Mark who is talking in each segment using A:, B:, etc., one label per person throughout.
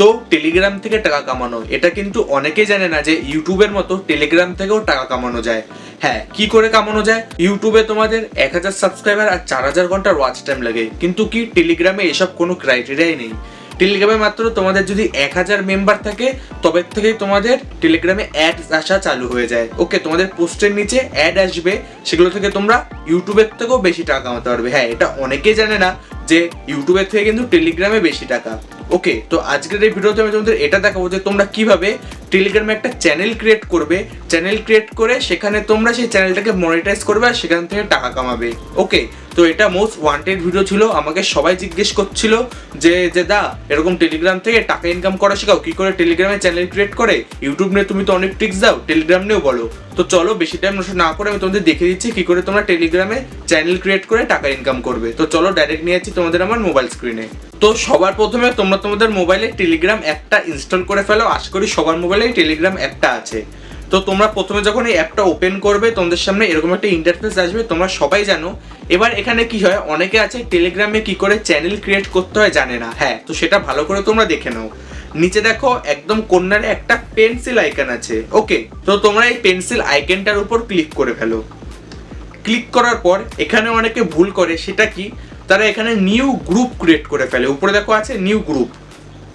A: তো টেলিগ্রাম থেকে টাকা কামানো। এটা কিন্তু অনেকেই জানে না যে ইউটিউবের মতো টেলিগ্রাম থেকেও টাকা কামানো যায়। হ্যাঁ কি করে কামানো যায়? ইউটিউবে তোমাদের এক হাজার সাবস্ক্রাইবার আর চার হাজার ঘণ্টার ওয়াচ টাইম লাগে। কিন্তু কি টেলিগ্রামে এসব কোনো ক্রাইটেরিয়াই নেই। টেলিগ্রামে মাত্র তোমাদের যদি এক হাজার মেম্বার থাকে, তবে থেকেই তোমাদের টেলিগ্রামে অ্যাড আসা চালু হয়ে যায়। ওকে তোমাদের পোস্টের নিচে অ্যাড আসবে। সেগুলো থেকে তোমরা ইউটিউবের থেকেও বেশি টাকা কামাতে পারবে। হ্যাঁ এটা অনেকেই জানে না যে ইউটিউবের থেকে কিন্তু টেলিগ্রামে বেশি টাকা। ওকে, তো আজকের এই ভিডিওতে আমি তোমাদের এটা দেখাবো যে তোমরা কীভাবে টেলিগ্রামে একটা চ্যানেল ক্রিয়েট করবে। চ্যানেল ক্রিয়েট করে সেখানে তোমরা সেই চ্যানেলটাকে মনিটাইজ করবে আর সেখান থেকে টাকা কামাবে। ওকে তো এটা মোস্ট ওয়ান্টেড ভিডিও ছিল, আমাকে সবাই জিজ্ঞেস করছিল যে যে দা, এরকম টেলিগ্রাম থেকে টাকা ইনকাম করা শেখাও, কি করে টেলিগ্রামে চ্যানেল ক্রিয়েট করে? ইউটিউব নিয়ে তুমি তো অনেক ট্রিক্স দাও টেলিগ্রাম নিয়েও বলো। তো চলো, বেশি টাইম নষ্ট না করে আমি তোমাদের দেখে দিচ্ছি কি করে তোমরা টেলিগ্রামে চ্যানেল ক্রিয়েট করে টাকা ইনকাম করবে। তো চলো ডাইরেক্ট নিয়ে যাচ্ছি তোমাদের আমার মোবাইল স্ক্রিনে তো সবার প্রথমে তোমরা তোমাদের মোবাইলে টেলিগ্রাম অ্যাপটা ইনস্টল করে ফেলো। আশা করি সবার মোবাইলে টেলিগ্রাম অ্যাপটা আছে। তো তোমরা প্রথমে যখন এই অ্যাপটা ওপেন করবে, তোমাদের সামনে এরকম একটা ইন্টারফেস আসবে, তোমরা সবাই জানো। এবার এখানে কি হয়, অনেকে আছে টেলিগ্রামে কি করে চ্যানেল ক্রিয়েট করতে হয় জানে না। হ্যাঁ তো সেটা ভালো করে তোমরা দেখে নাও। নিচে দেখো, একদম কর্নারে একটা পেন্সিল আইকন আছে। ওকে তো তোমরা এই পেন্সিল আইকনটার উপর ক্লিক করে ফেলো। ক্লিক করার পর, এখানে অনেকে ভুল করে, সেটা কি? তারা এখানে নিউ গ্রুপ ক্রিয়েট করে ফেলে। উপরে দেখো আছে নিউ গ্রুপ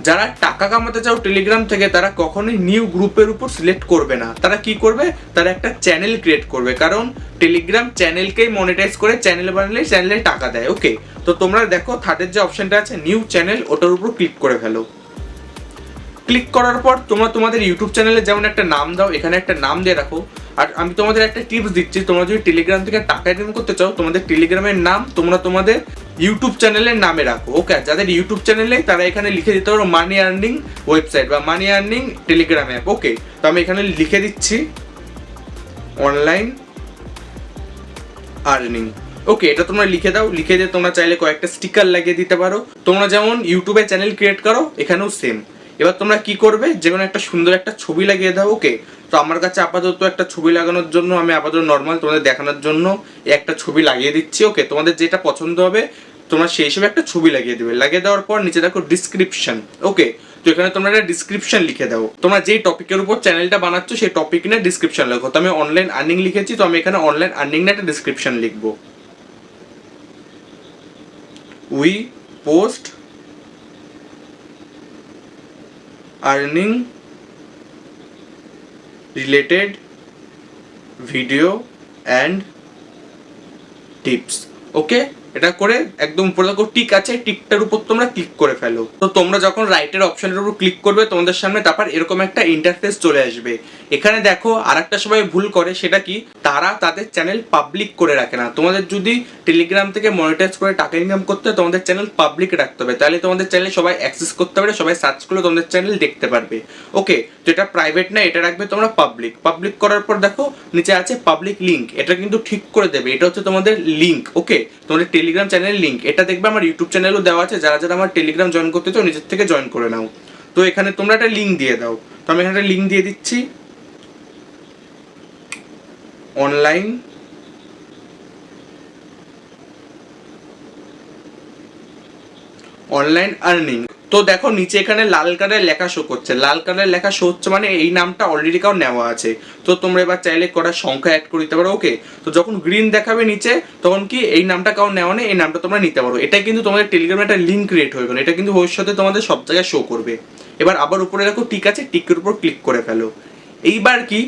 A: যারা টাকা কামাতে চাও টেলিগ্রাম থেকে, তারা কখনোই নিউ গ্রুপের উপর সিলেক্ট করবে না। তারা কি করবে? তারা একটা চ্যানেল ক্রিয়েট করবে। কারণ টেলিগ্রাম চ্যানেলকেই মনিটাইজ করে চ্যানেল বানালে চ্যানেলে টাকা দেয়। ওকে তো তোমরা দেখো থার্ডের যে অপশনটা আছে নিউ চ্যানেল ওটার উপর ক্লিক করে ফেলো। ক্লিক করার পর তোমরা তোমাদের ইউটিউব চ্যানেলে যেমন একটা নাম দাও, এখানে একটা নাম দিয়ে রাখো। আর আমি তোমাদের একটা টিপস দিচ্ছি, তোমরা যদি টেলিগ্রাম থেকে টাকা ইনকাম করতে চাও, তোমাদের টেলিগ্রামের নাম, তোমরা তোমাদের ইউটিউব চ্যানেলের নামে রাখো ওকে যাদের ইউটিউব চ্যানেলে তারা এখানে লিখে দিতে পারো মানি আর্নিং ওয়েবসাইট বা money earning Telegram app okay তো আমি এখানে লিখে দিচ্ছি অনলাইন আর্নিং ওকে এটা তোমরা লিখে দাও, লিখে দিয়ে তোমরা চাইলে কয়েকটা স্টিকার লাগিয়ে দিতে পারো। তোমরা যেমন ইউটিউবে চ্যানেল ক্রিয়েট করো, এখানেও সেম এবার তোমরা কি করবে? যে কোনো একটা সুন্দর একটা ছবি লাগিয়ে দাও ওকে তো আমার কাছে আপাতত একটা ছবি লাগানোর জন্য, আমি আপাতত নর্মাল তোমাদের দেখানোর জন্য একটা ছবি লাগিয়ে দিচ্ছি ওকে তোমাদের যেটা পছন্দ হবে, তোমরা সেই হিসেবে একটা ছবি লাগিয়ে দেবে। লাগিয়ে দেওয়ার পর নিচে দেখো ডিসক্রিপশন ওকে তো এখানে তোমরা একটা ডিসক্রিপশন লিখে দাও। তোমরা যেই টপিকের উপর চ্যানেলটা বানাচ্ছ, সেই টপিক নিয়ে ডিসক্রিপশন লেখো। তো আমি অনলাইন আর্নিং লিখেছি, তো আমি এখানে অনলাইন আর্নিং নিয়ে একটা ডিসক্রিপশন লিখব। We post earning related video and tips okay এটা করে একদম উপরে দেখো টিক আছে টিকটার উপর তোমরা ক্লিক করে ফেলো। তো তোমরা যখন রাইটের অপশনের উপর ক্লিক করবে, তোমাদের সামনে তারপর এরকম একটা ইন্টারফেস চলে আসবে। এখানে দেখো আর একটা সবাই ভুল করে, সেটা কি? তারা তাদের চ্যানেল পাবলিক করে রাখে না। তোমাদের যদি টেলিগ্রাম থেকে মনিটাইজ করে টাকা ইনকাম করতে হয়, তোমাদের চ্যানেল পাবলিক রাখতে হবে। তাহলে তোমাদের চ্যানেল সবাই অ্যাক্সেস করতে পারে সবাই সার্চ করলে তোমাদের চ্যানেল দেখতে পারবে। ওকে এটা প্রাইভেট না, এটা রাখবে তোমরা পাবলিক পাবলিক করার পর দেখো, নিচে আছে পাবলিক লিঙ্ক এটা কিন্তু ঠিক করে দেবে। এটা হচ্ছে তোমাদের লিঙ্ক ওকে তোমাদের টেলিগ্রাম চ্যানেলের লিঙ্ক এটা দেখবে আমার ইউটিউব চ্যানেলও দেওয়া আছে। যারা যারা আমার টেলিগ্রাম জয়েন করতে চাও, নিজের থেকে জয়েন করে নাও। তো এখানে তোমরা একটা লিঙ্ক দিয়ে দাও। তো আমি এখানে একটা লিঙ্ক দিয়ে দিচ্ছি। অনলাইন অনলাইন আর্নিং তো দেখো, নিচে এখানে লাল কালারের লেখা শো করছে। লাল কালারের লেখা শো হচ্ছে মানে এই নামটা অলরেডি কাউ নেওয়া আছে। তো তোমরা এবার চাইলে করার সংখ্যা অ্যাড করে দিতে পারো ওকে তো যখন গ্রিন দেখাবে নিচে, তখন কি এই নামটা কাউ নেওয়া নেই, এই নামটা তোমরা নিতে পারো। এটা কিন্তু তোমাদের টেলিগ্রামে একটা লিঙ্ক ক্রিয়েট হয়ে গেলো। এটা কিন্তু ভবিষ্যতে তোমাদের সব জায়গায় শো করবে। এবার আবার উপরে দেখো টিক আছে টিকের উপর ক্লিক করে ফেলো। এইবার কি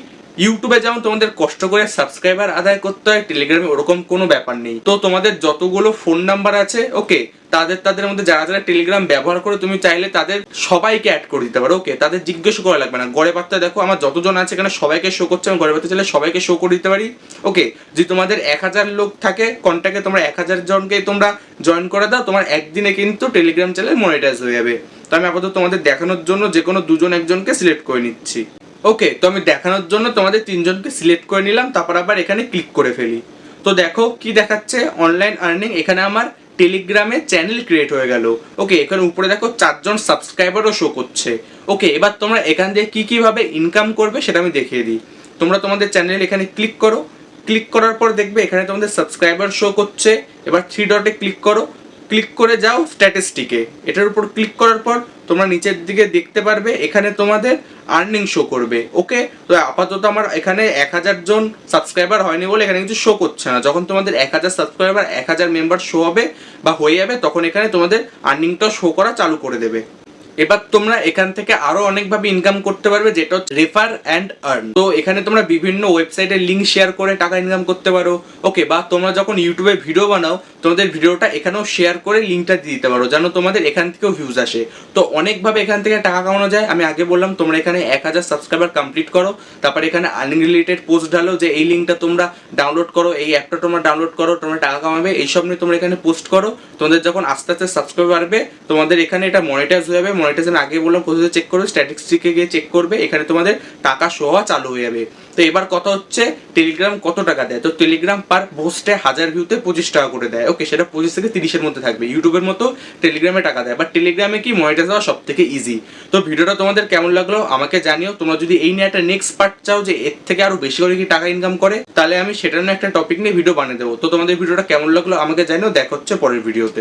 A: ইউটিউবে যেমন তোমাদের কষ্ট করে সাবস্ক্রাইবার আদায় করতে হয়, টেলিগ্রামে ওরকম কোনো ব্যাপার নেই। তো তোমাদের যতগুলো ফোন নাম্বার আছে ওকে তাদের তাদের মধ্যে যারা যারা টেলিগ্রাম ব্যবহার করে তুমি চাইলে তাদের সবাইকে অ্যাড করে দিতে পারো ওকে তাদের জিজ্ঞেস করা লাগবে না। গড়ে পাত্তা দেখো, আমার যতজন আছে এখানে সবাইকে শো করছে, আমি গড়ে পাত্তা চাইলে সবাইকে শো করে দিতে পারি ওকে যদি তোমাদের এক হাজার লোক থাকে কন্ট্যাক্টে তোমরা এক হাজার জনকে তোমরা জয়েন করে দাও, তোমার একদিনে কিন্তু টেলিগ্রাম চ্যানেল মনিটাইজ হয়ে যাবে। তো আমি আপাতত তোমাদের দেখানোর জন্য যে কোনো দুজন একজনকে সিলেক্ট করে নিচ্ছি। ওকে তো আমি দেখানোর জন্য তোমাদের তিনজনকে সিলেক্ট করে নিলাম, তারপর আবার এখানে ক্লিক করে ফেলি। তো দেখো কি দেখাচ্ছে? অনলাইন আর্নিং এখানে আমার টেলিগ্রামে চ্যানেল ক্রিয়েট হয়ে গেল। ওকে এখানে উপরে দেখো চারজন সাবস্ক্রাইবারও শো করছে। ওকে এবার তোমরা এখান দিয়ে কী কীভাবে ইনকাম করবে সেটা আমি দেখিয়ে দিই। তোমরা তোমাদের চ্যানেল এখানে ক্লিক করো। ক্লিক করার পর দেখবে এখানে তোমাদের সাবস্ক্রাইবার শো করছে। এবার থ্রি ডটে ক্লিক করো। ক্লিক করে যাও স্ট্যাটিস্টিকে এটার উপর ক্লিক করার পর তোমরা নিচের দিকে দেখতে পারবে, এখানে তোমাদের আর্নিং শো করবে ওকে তো আপাতত আমার এখানে এক হাজার জন সাবস্ক্রাইবার হয়নি বলে এখানে কিছু শো করছে না। যখন তোমাদের এক হাজার সাবস্ক্রাইবার এক হাজার মেম্বার শো হবে বা হয়ে যাবে, তখন এখানে তোমাদের আর্নিংটা শো করা চালু করে দেবে। এবার তোমরা এখান থেকে আরও অনেকভাবে ইনকাম করতে পারবে, যেটা হচ্ছে রেফার অ্যান্ড আর্ন তো এখানে তোমরা বিভিন্ন ওয়েবসাইটের লিঙ্ক শেয়ার করে টাকা ইনকাম করতে পারো। ওকে বা তোমরা যখন ইউটিউবে ভিডিও বানাও, তোমাদের ভিডিওটা এখানেও শেয়ার করে লিঙ্কটা দিয়ে দিতে পারো, যেন তোমাদের এখান থেকেও ভিউজ আসে। তো অনেকভাবে এখান থেকে টাকা কামানো যায়। আমি আগে বললাম, তোমরা এখানে এক হাজার সাবস্ক্রাইবার কমপ্লিট করো। তারপরে এখানে আর্নিং রিলেটেড পোস্ট ঢালো, যে এই লিঙ্কটা তোমরা ডাউনলোড করো, এই অ্যাপটা তোমরা ডাউনলোড করো, তোমরা টাকা কামাবে, এইসব নিয়ে তোমরা এখানে পোস্ট করো। তোমাদের যখন আস্তে আস্তে সাবস্ক্রাইব বাড়বে, তোমাদের এখানে এটা মনিটাইজ হয়ে যাবে মনিটাইজেশন আগে বললাম প্রসেসে চেক করো স্ট্যাটিস্টিকে গিয়ে চেক করবে, এখানে তোমাদের টাকা শো হওয়া চালু হয়ে যাবে। তো এবার কথা হচ্ছে? টেলিগ্রাম কত টাকা দেয়? তো টেলিগ্রাম পার পোস্টে হাজার ভিউতে পঁচিশ টাকা করে দেয়। ওকে সেটা পঁচিশ থেকে তিরিশের মধ্যে থাকবে। ইউটিউবের মতো টেলিগ্রামে টাকা দেয়। বাট টেলিগ্রামে কি মনিটাইজ হওয়া সব থেকে ইজি তো ভিডিওটা তোমাদের কেমন লাগল আমাকে জানিও। তোমরা যদি এই নিয়ে একটা নেক্সট পার্ট চাও যে এর থেকে আরও বেশি করে কি টাকা ইনকাম করে, তাহলে আমি সেটার নিয়ে একটা টপিক নিয়ে ভিডিও বানিয়ে দেবো। তো তোমাদের ভিডিওটা কেমন লাগল আমাকে জানিও। দেখা হচ্ছে পরের ভিডিওতে